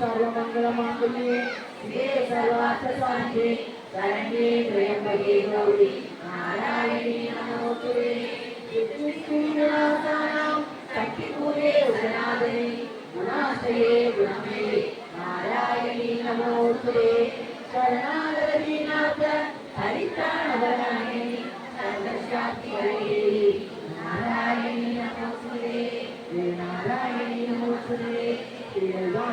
సర్వమంగళమాంగళ్యే శివే సర్వార్థ సాధ్యే శరణ్యే త్రయంబకే గౌరీ. నారాయణి నమోస్తుతే ృష్ణిస్థూలాసానాం కట్టిపూరే శరణా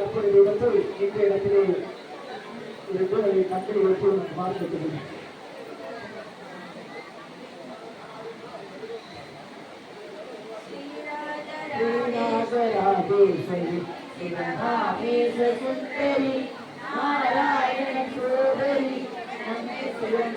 ஒப்பது இடத்தில் இந்த இடத்திலே இருந்து அதை மக்கள் ஒப்புடன் பார்த்துக்கிறது சுந்தரி நாராயண சோதரி நம்மை சிவன்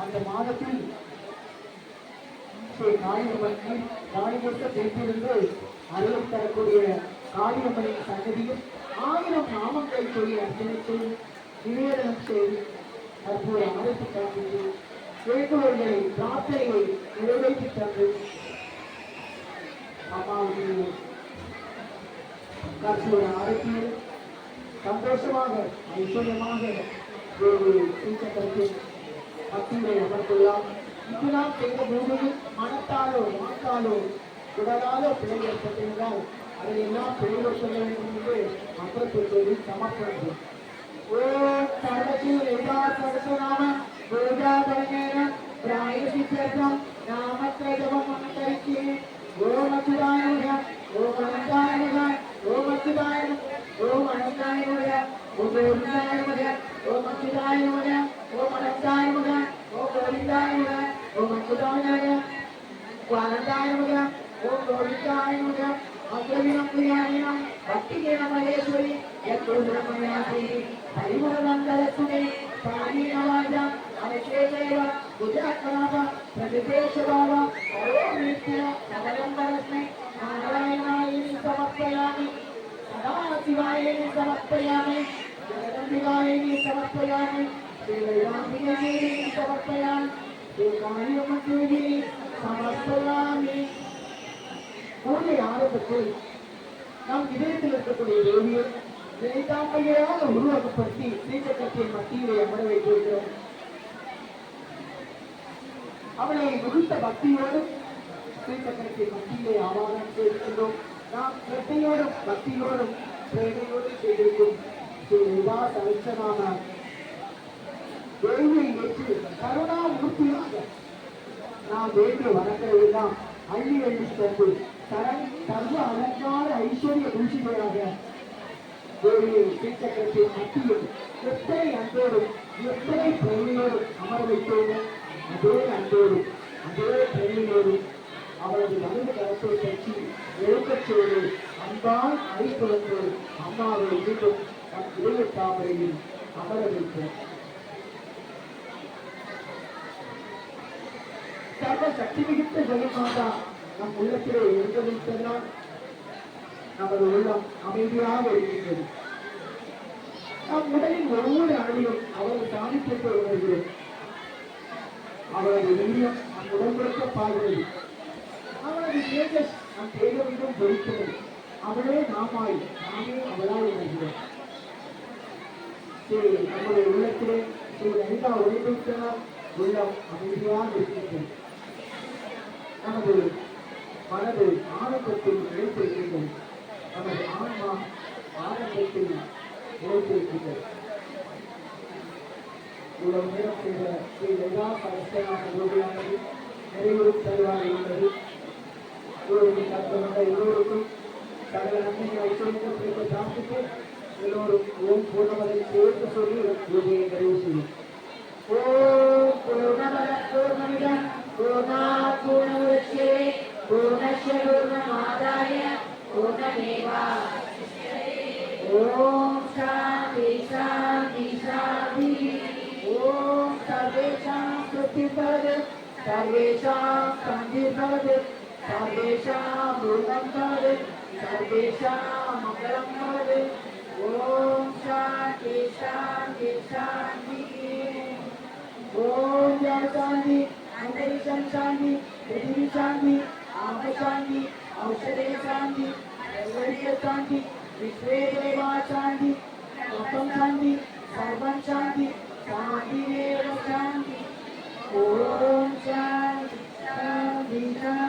அந்த மாதத்தில் ஸ்ரீ காளியம்மனுக்கு காளிமுத்த தென்பிருந்து அருள் தரக்கூடிய காளியம்மனின் சன்னதியில் ஆயிரம் நாமங்களை சொல்லி அர்ச்சனை நிவேதனம் செய்து தற்போது அழைத்து காண்பித்து வேண்டுவர்களை பிரார்த்தனையை நிறைவேற்றி தந்து அம்மாவுடைய கற்பூர சந்தோஷமாக ஐஸ்வர்யமாக ஒரு பக்தியை அமர்ந்துள்ளார். இப்பெல்லாம் செய்த பூமியில் மனத்தாலோ மாத்தாலோ உடலாலோ பிழை ஏற்பட்டிருந்தால் அதையெல்லாம் பிழைவர் சொல்ல வேண்டும் என்று மக்களுக்கு சொல்லி சமர்ப்பணம் ஓ தடத்தில் எல்லா சரஸ்வநாம గోవిందాయుడ అగ్రవినమ్మియాయ భక్తిగే నమలేశ్వరి ఎక్కడు బ్రహ్మయాసి హరిమూలందరసునే ప్రాణీ నవాజ అనశేషైవ గుజరాత్ బాబ ప్రతిదేశ సమర్పయామి. பூஜை ஆரம்பத்தில் நம் இதயத்தில் இருக்கக்கூடிய தேவியை நினைத்தாமையாக உருவாக்கப்படுத்தி ஸ்ரீசக்கரத்தின் மத்தியிலே அமர வைத்திருக்கிறோம் அவளை மிகுந்த பக்தியோடு ஸ்ரீசக்கரத்தின் மத்தியிலே ஆவாதம் செய்திருக்கின்றோம். நாம் சிரத்தையோடும் பக்தியோடும் பிரேமையோடு செய்திருக்கும் ஸ்ரீ விவா சரட்சநாம தேவியை ஏற்று கருணாமூர்த்தியாக நாம் வேண்டிய வரங்களெல்லாம் அள்ளி அள்ளி தந்து சர்வ அலங்கார ஐஸ்வர்ய பூஷிதையாக தேவியை ஸ்ரீசக்கரத்தின் மத்தியில் எத்தனை அன்போடும் எத்தனை பிரமையோடும் அமர வைத்தோமோ அதே அன்போடும் அதே பிரமையோடும் அவரது வலது கரத்தை பற்றி எழுக்கச் செய்து அன்பால் அழைத்து வந்து அம்மாவை மீண்டும் நம் இளைய தாமரையில் அமர வைத்தோம் சர்வ சக்தி மிகுந்த ஜெயமாதா நம் உள்ளத்திலே எழுந்ததினால் நமது உள்ளம் அமைதியாக இருக்கின்றது. நம் உடலின் ஒவ்வொரு அணியும் அவரது சாதிப்பட்டு உணர்கிறோம் அவரது வீரியம் நம் உடம்புக்கு பாடுகிறது அவரது தேஜஸ் நம் தேகமிடம் பொறிக்கிறது அவளே நாமாய் நாமே அவளாய் உணர்கிறோம். சரி நம்முடைய உள்ளத்திலே செய்த ஐந்தா உழைப்பிற்காக உள்ளம் அமைதியாக இருக்கின்றது. நமது மனது ஆனந்தத்தில் நிலைத்திருக்கின்றது நமது ஆன்மா ஆனந்தத்தில் நிலைத்திருக்கின்றது இவ்வளவு நேரம் செய்த ஸ்ரீ லலிதா சரஸ்வரான யோகியானது நிறைவு தருவாக உள்ளது. இவருக்கு கற்றுவந்த எல்லோருக்கும் சகல நன்மையை ஐஸ்வர்யத்தை கிடைக்க பிரார்த்தித்து எல்லோரும் ஓம் பூர்ணமதை சேர்த்து சொல்லி யோகியை நிறைவு செய்யும் ஓம் பூர்ணமத பூர்ணமிதம் பூர்ணா பூர்ணமுதே पूर्णशूर्णमादाय पूर्णमेवा ॐ शान्ति शान्ति शान्ति ॐ सर्वेषां कृतिपद सर्वेषां सन्धिपद सर्वेषां भूतं पद सर्वेषां मङ्गलं पद ॐ शान्ति शान्ति शान्ति ॐ जय शान्ति अन्तरिक्षं शान्ति ఔషధే శాంతి ఐశ్వర్య శాంతి విశ్వే దేవా శాంతి లోకం శాంతి సర్వం శాంతి శాంతిరేవ శాంతి ఓం శాంతి శాంతి శాంతి